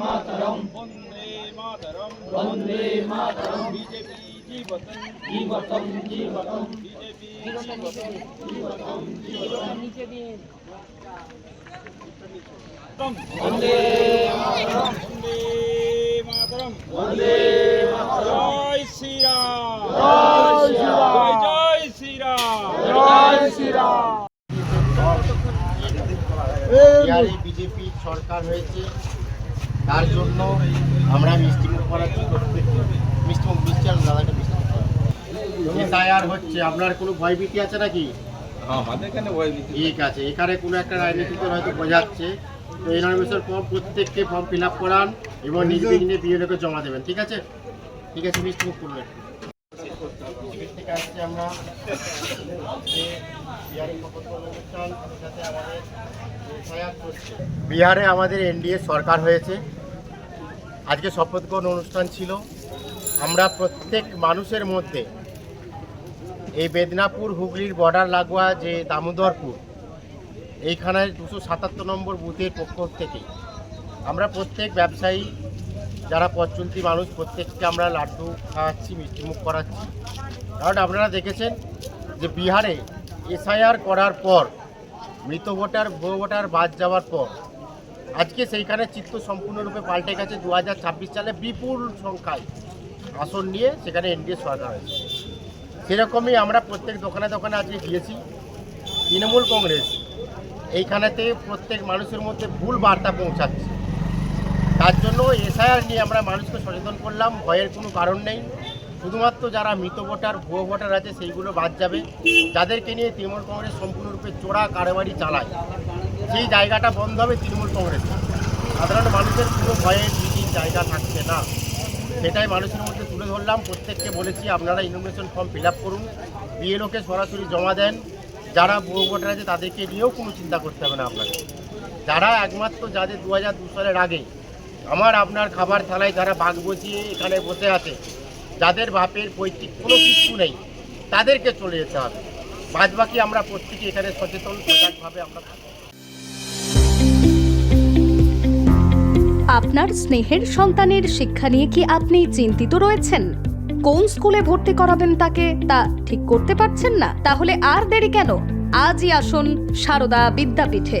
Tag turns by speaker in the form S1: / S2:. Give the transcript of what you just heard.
S1: মাতরম।
S2: বন্দে মাতরম।
S1: বন্দে মাতরম।
S2: বিজেপি জীবতন
S1: জীবতম জীবতম।
S2: বিজেপি জীবতন
S1: বন্দে মাতরম।
S2: বন্দে মাতরম।
S1: বন্দে মাতরম।
S2: জয় শ্রীরাম।
S1: জয় শ্রীরাম।
S2: জয় শ্রীরাম।
S1: জয় শ্রীরাম।
S3: বিহারে বিজেপি সরকার হয়েছে। তার জন্য আমরা মিষ্টিমুখ করাচ্ছি মিষ্টিমুখ মিষ্টি আর দাদাকে মিষ্টিমুখ এসআইআর হচ্ছে আপনার কোনো ভয়ভীতি আছে নাকি?
S2: আমাদের এখানে ভয়
S3: ঠিক আছে এখানে কোনো একটা রাজনীতিতে হয়তো বোঝাচ্ছে। তো এই নমিনেশন ফর্ম প্রত্যেককে ফর্ম ফিল আপ করান এবং নির্বিঘ্নে বিএলওকে জমা দেবেন ঠিক আছে? ঠিক আছে মিষ্টিমুখ করুন একটু। থেকে আসছি আমরা। আমাদের। বিহারে আমাদের এনডিএ সরকার হয়েছে। আজকে শপথ গ্রহণ অনুষ্ঠান ছিল। আমরা প্রত্যেক মানুষের মধ্যে এই বেদনাপুর, হুগলির বর্ডার, লাগোয়া, যে দামোদরপুর, এইখানে দুশো সাতাত্তর নম্বর বুথের পক্ষ থেকে আমরা প্রত্যেক ব্যবসায়ী, যারা পথ চলতি মানুষ, প্রত্যেককে আমরা লাড্ডু খাওয়াচ্ছি মিষ্টিমুখ করাচ্ছি। কারণ আপনারা দেখেছেন যে বিহারে এসআইআর করার পর মৃত ভোটার, ভুয়ো ভোটার বাদ যাওয়ার পর। আজকে সেইখানে চিত্র সম্পূর্ণরূপে পাল্টে গেছে দু হাজার ছাব্বিশ সালে বিপুল সংখ্যায় আসন নিয়ে সেখানে এনডিএ সরকার হয়েছে। সেরকমই আমরা প্রত্যেক দোকানে দোকানে আজকে গিয়েছি। তৃণমূল কংগ্রেস এইখানেতে প্রত্যেক মানুষের মধ্যে ভুল বার্তা পৌঁছাচ্ছে। তার জন্য এসআইআর নিয়ে আমরা মানুষকে সচেতন করলাম, ভয়ের কোনো কারণ নেই। শুধুমাত্র যারা মৃত ভোটার, ভুয়ো ভোটার আছে, সেইগুলো বাদ যাবে। যাদেরকে নিয়ে তৃণমূল কংগ্রেস সম্পূর্ণরূপে চোরা কারবারি চালায়, সেই জায়গাটা বন্ধ হবে তৃণমূল কংগ্রেস। সাধারণ মানুষের কোনো ভয়ের ভীতির জায়গা থাকছে না। সেটাই মানুষের মধ্যে তুলে ধরলাম। প্রত্যেককে বলেছি, আপনারা ইনফরমেশন ফর্ম ফিল আপ করুন। বিএলওকে সরাসরি জমা দেন। যারা ভুয়ো ভোটার আছে, তাদেরকে নিয়েও কোনো চিন্তা করতে হবে না আপনাকে যারা একমাত্র যাদের দু হাজার দু সালের আগে, আমার আপনার খাবার থালায় যারা বাঘ বসিয়ে এখানে বসে আছে যাদের বাপের পৈতৃক কোনো কিছু নেই, তাদেরকে চলে যেতে হবে। বাদ বাকি আমরা প্রত্যেকে এখানে সচেতন আমরা
S4: আপনার স্নেহের সন্তানের শিক্ষা নিয়ে কি আপনি চিন্তিত রয়েছেন? কোন স্কুলে ভর্তি করাবেন তাকে, তা ঠিক করতে পারছেন না? তাহলে আর দেরি কেন? আজই আসুন সারদা বিদ্যাপীঠে।